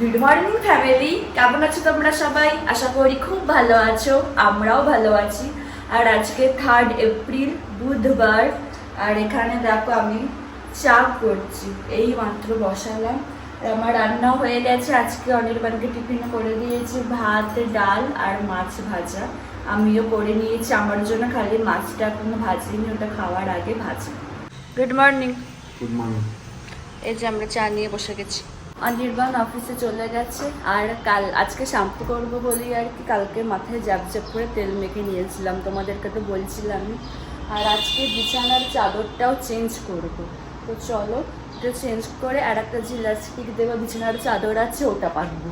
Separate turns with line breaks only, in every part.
Good morning family কেমন আছো তোমরা সবাই? আশা করি খুব ভালো আছো আমরাও ভালো আছি। আর আজকে থার্ড এপ্রিল বুধবার। আর এখানে দেখো আমি চা করছি এই মাত্র বসালাম। আর আমার রান্নাও হয়ে গেছে। আজকে অনির্বাণকে টিফিন করে দিয়েছি ভাত ডাল আর মাছ ভাজা। আমিও করে নিয়েছি। আমার জন্য খালি মাছটা এখনও ভাজিনি ওটা খাওয়ার আগে ভাজি। গুড মর্নিং
গুড মর্নিং
এই যে আমরা চা নিয়ে বসে গেছি। অনির্বাণ অফিসে চলে গেছে। আর কাল, আজকে শ্যাম্পু করব বলি আর কি কালকে মাথায় জ্যাপ জ্যাপ করে তেল মেখে নিয়েছিলাম, তোমাদেরকে তো বলছিলামই। আর আজকে বিছানার চাদরটাও চেঞ্জ করব। তো চলো এটা চেঞ্জ করে আর একটা জিলাস্টিক দেবো বিছানার চাদর আছে, ওটা পারব।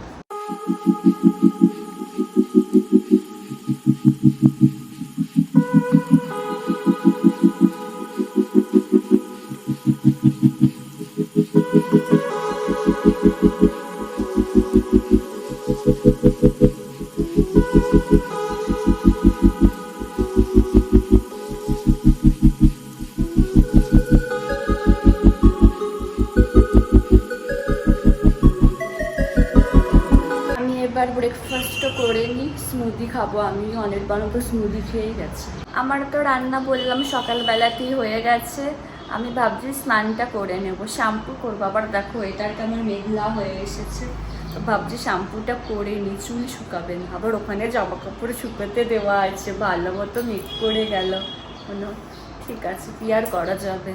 এবার ব্রেকফাস্টও করে নিই। স্মুদি খাব আমি। অনির্বাণ তো স্মুদি খেয়েই গেছে। আমার তো রান্না বললাম, সকালবেলাতেই হয়ে গেছে। আমি ভাবছি স্নানটা করে নেব শ্যাম্পু করব। আবার দেখো এটার কেমন মেঘলা হয়ে এসেছে। তো ভাবছি শ্যাম্পুটা করে নি চুল শুকাবে না। আবার ওখানে জামা কাপড় শুকোতে দেওয়া আছে ভালো মতো মেঘ করে গেল। কোনো ঠিক আছে কি আর করা যাবে?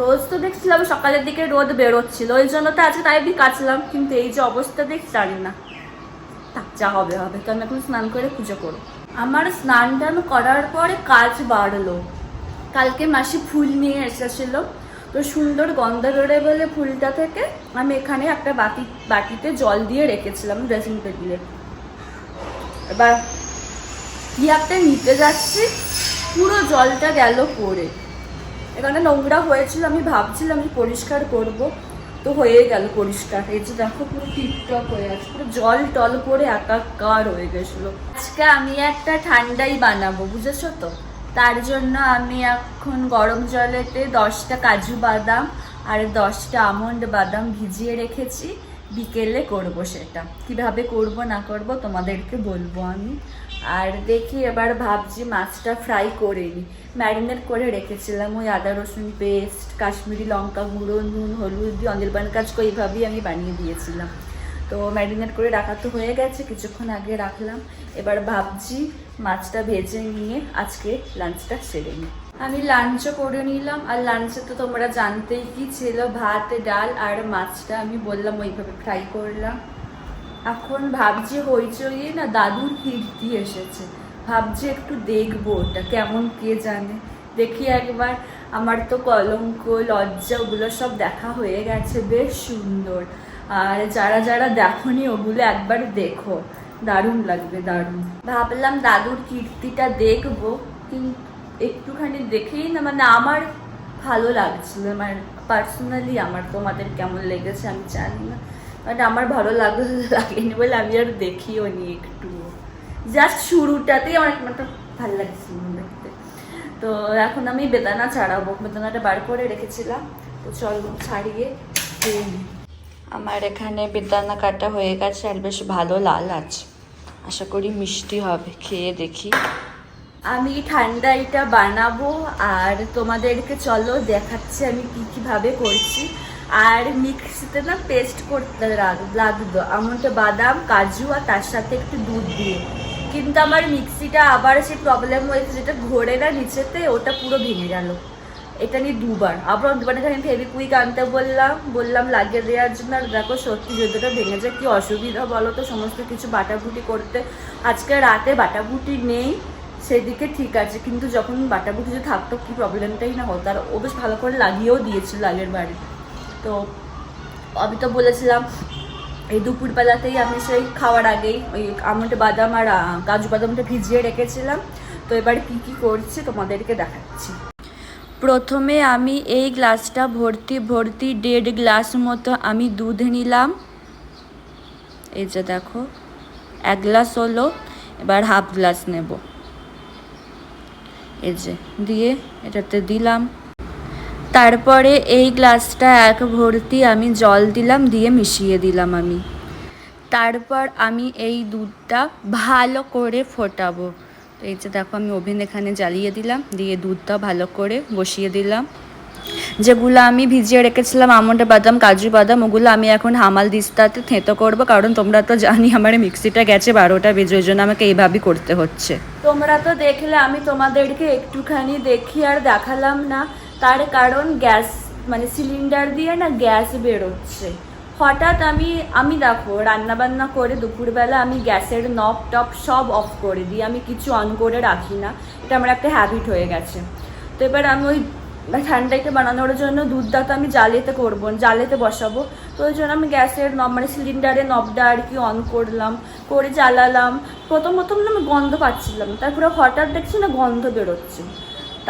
রোজ তো দেখছিলাম সকালের দিকে রোদ বেরোচ্ছিল ওই জন্য তো আজকে তাই বি কাচলাম কিন্তু এই যে অবস্থা দেখ জানি না। থাক, যা হবে হবে। তো আমি এখন স্নান করে পুজো করব আমার স্নান টান করার পরে কাজ বাড়লো। কালকে মাসি ফুল নিয়ে এসেছিল। তো সুন্দর গন্ধ বেরোয় বলে ফুলটা থেকে আমি এখানে একটা বাটি বাটিতে জল দিয়ে রেখেছিলাম ড্রেসিং টেবিলে এবার কি একটা নিতে যাচ্ছি, পুরো জলটা গেল পড়ে। এখানে নোংরা হয়েছিল, আমি ভাবছিলাম আমি পরিষ্কার করব। তো হয়ে গেল পরিষ্কার। এই যে দেখো পুরো টিপটপ হয়ে আছে, পুরো জল টল করে একাকার হয়ে গেছিল। আজকে আমি একটা ঠান্ডাই বানাবো, বুঝেছ তো? তার জন্য আমি এখন গরম জলেতে দশটা কাজু বাদাম আর দশটা আমন্ড বাদাম ভিজিয়ে রেখেছি। বিকেলে করব সেটা। কীভাবে করব, না করব তোমাদেরকে বলব আমি। আর দেখি, এবার ভাবছি মাছটা ফ্রাই করে নিই ম্যারিনেট করে রেখেছিলাম ওই আদা, রসুন পেস্ট কাশ্মীরি লঙ্কা গুঁড়ো, নুন, হলুদ দিয়ে অনির্বাণ কাজ করে এইভাবেই আমি বানিয়ে দিয়েছিলাম। তো ম্যারিনেট করে রাখা তো হয়ে গেছে, কিছুক্ষণ আগে রাখলাম। এবার ভাবছি মাছটা ভেজে নিয়ে আজকে লাঞ্চটা সেরে নিই। আমি লাঞ্চও করে নিলাম, আর লাঞ্চে তো তোমরা জানতেই কি ছিল, ভাত, ডাল আর মাছটা আমি বললাম ওইভাবে ফ্রাই করলাম। এখন ভাবছি হইচইয়ে না দাদুর কীর্তি এসেছে। ভাবছি একটু দেখব ওটা কেমন কে জানে। দেখি একবার, আমার তো কলঙ্ক, লজ্জা, ওগুলো সব দেখা হয়ে গেছে, বেশ সুন্দর। আর যারা যারা দেখনি, ওগুলো একবার দেখো। দারুণ লাগবে, দারুণ। ভাবলাম দাদুর কীর্তিটা দেখব, কিন্তু একটুখানি দেখেই না মানে আমার ভালো লাগছিল আমার পার্সোনালি আমার তোমাদের কেমন লেগেছে আমি জানি না মানে আমার ভালো লাগল লাগেনি বলে আমি আর দেখিও নি একটু জাস্ট শুরুটাতেই আমার একটা ভালো লাগছিল দেখতে। তো এখন আমি বেদানা ছাড়াবো, বেদানাটা বার করে রেখেছিলাম, তো চলো ছাড়িয়ে আমার এখানে বেদানা কাটা হয়ে গেছে আর বেশ ভালো লাল আছে। আশা করি মিষ্টি হবে, খেয়ে দেখি। আমি ঠান্ডা এটা বানাবো, আর তোমাদেরকে চলো দেখাচ্ছি আমি কি কীভাবে করছি। আর মিক্সিতে না পেস্ট করতে লাগ- লাগতো আমনটা বাদাম, কাজু আর তার সাথে একটু দুধ দিয়ে। কিন্তু আমার মিক্সিটা আবার সে প্রবলেম হয়েছে, যেটা ঘোরে না নিচেতে, ওটা পুরো ভেঙে গেল। এটা নিয়ে দুবার। আবার দুবার এখানে ফেভিকুইক আনতে বললাম বললাম, লাগিয়ে দেওয়ার জন্য। আর দেখো সত্যি যতটা ভেঙে যায় কী অসুবিধা বলো তো? সমস্ত কিছু বাটাবুটি করতে। আজকে রাতে বাটাবুটি নেই, সেদিকে ঠিক আছে। কিন্তু যখন বাটাবুটি যে থাকতো, কী প্রবলেমটাই না হতো। আর ও বেশ ভালো করে লাগিয়েও দিয়েছিল আগের বাড়ি তো আমি তো বলেছিলাম, এই দুপুরবেলাতেই আমি সেই খাওয়ার আগেই ওই আমন্ড বাদাম আর কাজু বাদামটা ভিজিয়ে রেখেছিলাম। তো এবার কি কি করছি, তোমাদেরকে দেখাচ্ছি। প্রথমে আমি এই গ্লাসটা ভর্তি ভর্তি দেড় গ্লাস মতো আমি দুধ নিলাম। এই যে দেখো, এক গ্লাস হলো, এবার হাফ গ্লাস নেব। এই যে, দিয়ে এটাতে দিলাম। তারপরে এই গ্লাসটা এক ভর্তি আমি জল দিলাম, দিয়ে মিশিয়ে দিলাম আমি। তারপর আমি এই দুধটা ভালো করে ফোটাবো। তো এই যে দেখো আমি ওভেন এখানে জ্বালিয়ে দিলাম, দিয়ে দুধটা ভালো করে বসিয়ে দিলাম। যেগুলো আমি ভিজিয়ে রেখেছিলাম, আমন্ড বাদাম, কাজু বাদাম, ওগুলো আমি এখন হামাল দিস্তাতে থেঁতো করব, কারণ তোমরা তো জানি আমার মিক্সিটা গেছে বারোটা বেজে, ওই জন্য আমাকে এইভাবেই করতে হচ্ছে। তোমরা তো দেখলে, আমি তোমাদেরকে একটুখানি দেখি আর দেখালাম না, তার কারণ গ্যাস মানে সিলিন্ডার দিয়ে না গ্যাস বেরোচ্ছে। হঠাৎ আমি আমি দেখো রান্না বান্না করে দুপুরবেলা আমি গ্যাসের নব টপ সব অফ করে দিই। আমি কিছু অন করে রাখি না। এটা আমার একটা হ্যাবিট হয়ে গেছে। তো এবার আমি ওই ঠান্ডাকে বানানোর জন্য দুধটা তো আমি জ্বালেতে করব জালেতে বসাবো। তো ওই জন্য আমি গ্যাসের নব মানে সিলিন্ডারের নবটা আর কি অন করলাম, করে জ্বালালাম। প্রথম প্রথম আমি গন্ধ পাচ্ছিলাম। তারপরে হঠাৎ দেখছি না গন্ধ বেরোচ্ছে।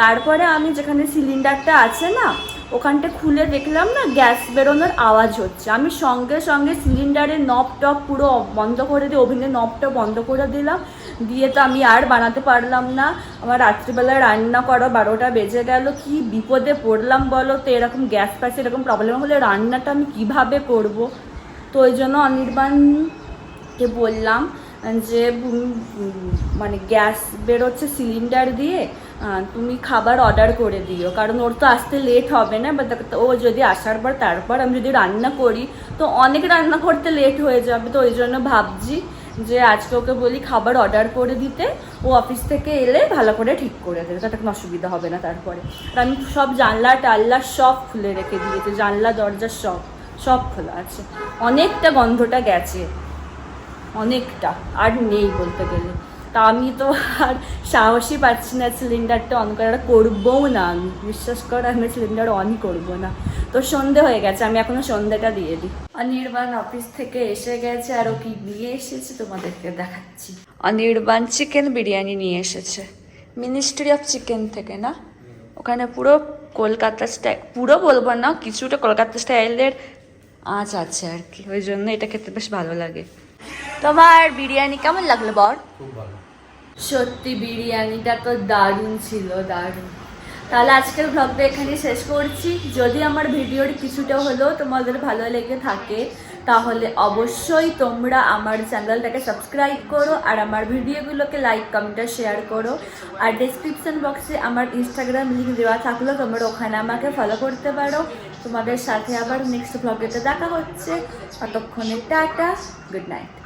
তারপরে আমি যেখানে সিলিন্ডারটা আছে না ওখানটা খুলে দেখলাম না, গ্যাস বেরোনোর আওয়াজ হচ্ছে। আমি সঙ্গে সঙ্গে সিলিন্ডারের নব টপ পুরো বন্ধ করে দিয়ে ওভেনের নবটা বন্ধ করে দিলাম। দিয়ে তো আমি আর বানাতে পারলাম না। আমার রাত্রিবেলা রান্না করা, বারোটা বেজে গেল, কি বিপদে পড়লাম বলো তো? এরকম গ্যাস ফ্যাস এরকম প্রবলেম হলে রান্নাটা আমি কীভাবে করব? তো ওই জন্য অনির্বাণকে বললাম যে মানে গ্যাস বেরোচ্ছে সিলিন্ডার দিয়ে তুমি খাবার অর্ডার করে দিও। কারণ ওর তো আসতে লেট হবে না বা ও যদি আসার পর, তারপর আমি যদি রান্না করি, তো অনেক রান্না করতে লেট হয়ে যাবে। তো ওই জন্য ভাবছি যে, আজকে ওকে বলি খাবার অর্ডার করে দিতে। ও অফিস থেকে এলে ভালো করে ঠিক করে দেবে, তাতে কোনো অসুবিধা হবে না তারপরে। আর আমি সব জানলা টাল্লা সব খুলে রেখে দিয়েছি, জানলা, দরজা সব সব খোলা আছে। অনেকটা গন্ধটা গেছে। অনেকটা, আর নেই বলতে গেলে। তা আমি তো আর সাহসই পাচ্ছি না সিলিন্ডারটা অন করার, করবও না আমি। বিশ্বাস করে, আমি সিলিন্ডার অনই করব না। তো সন্ধে হয়ে গেছে, আমি এখনও সন্ধেটা দিয়ে দিই। অনির্বাণ অফিস থেকে এসে গেছে, আর ও কি নিয়ে এসেছে তোমাদেরকে দেখাচ্ছি। অনির্বাণ চিকেন বিরিয়ানি নিয়ে এসেছে। মিনিস্ট্রি অফ চিকেন থেকে, না? ওখানে পুরো কলকাতা স্টাইল, পুরো বলব না, কিছুটা কলকাতা স্টাইলের আঁচ আছে আর কি। ওই জন্য এটা খেতে বেশ ভালো লাগে। তোমার বিরিয়ানি কেমন লাগল বর সত্যি বিরিয়ানিটা তো দারুণ ছিল দারুণ। তাহলে আজকের ব্লগটা এখানে শেষ করছি। যদি আমার ভিডিওর কিছুটা হলেও তোমাদের ভালো লেগে থাকে তাহলে অবশ্যই তোমরা আমার চ্যানেলটাকে সাবস্ক্রাইব করো আর আমার ভিডিওগুলোকে লাইক কমেন্ট আর শেয়ার করো। আর ডেসক্রিপশন বক্সে আমার ইনস্টাগ্রাম লিঙ্ক দেওয়া থাকলেও তোমরা ওখানে আমাকে ফলো করতে পারো। তোমাদের সাথে আবার নেক্সট ব্লগেতে দেখা হচ্ছে। ততক্ষণে টাটা গুড নাইট